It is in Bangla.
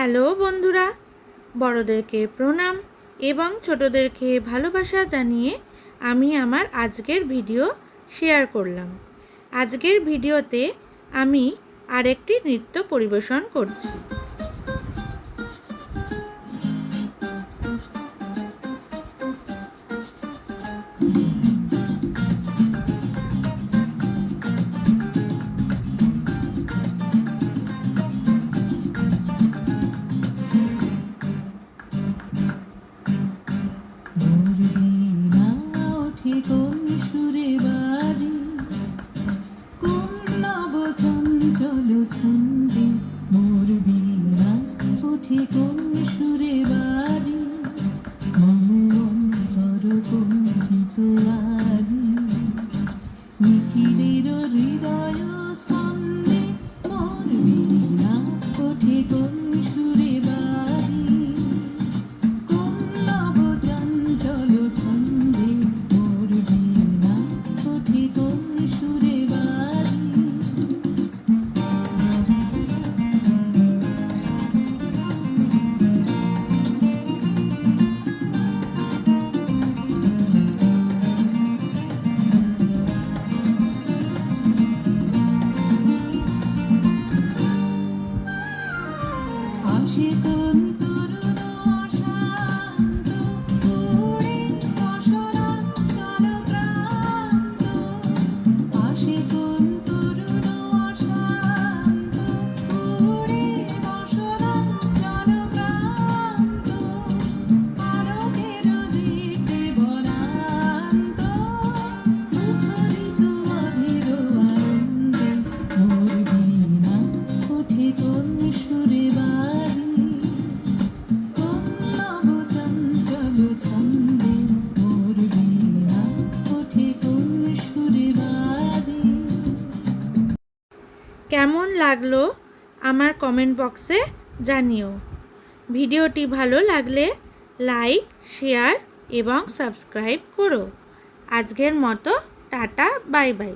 হ্যালো বন্ধুরা, বড়দেরকে প্রণাম এবং ছোটদেরকে ভালোবাসা জানিয়ে আমি আমার আজকের ভিডিও শেয়ার করলাম। আজকের ভিডিওতে আমি আরেকটি নৃত্য পরিবেশন করছি। ওঠে কোন সুরে বাজি? কোন নব চঞ্চল ছন্দে? মোর বীণা ওঠে কোন সুরে বাজি? মম অন্তর কম্পিত আজি নিখিলের হৃদয় স্পন্দে মোর বীণা ওঠে কোন সুরে কেমন লাগল আমার কমেন্ট বক্সে জানিও। ভিডিওটি ভালো লাগলে লাইক শেয়ার এবং সাবস্ক্রাইব করো। আজকের মতো টাটা বাই বাই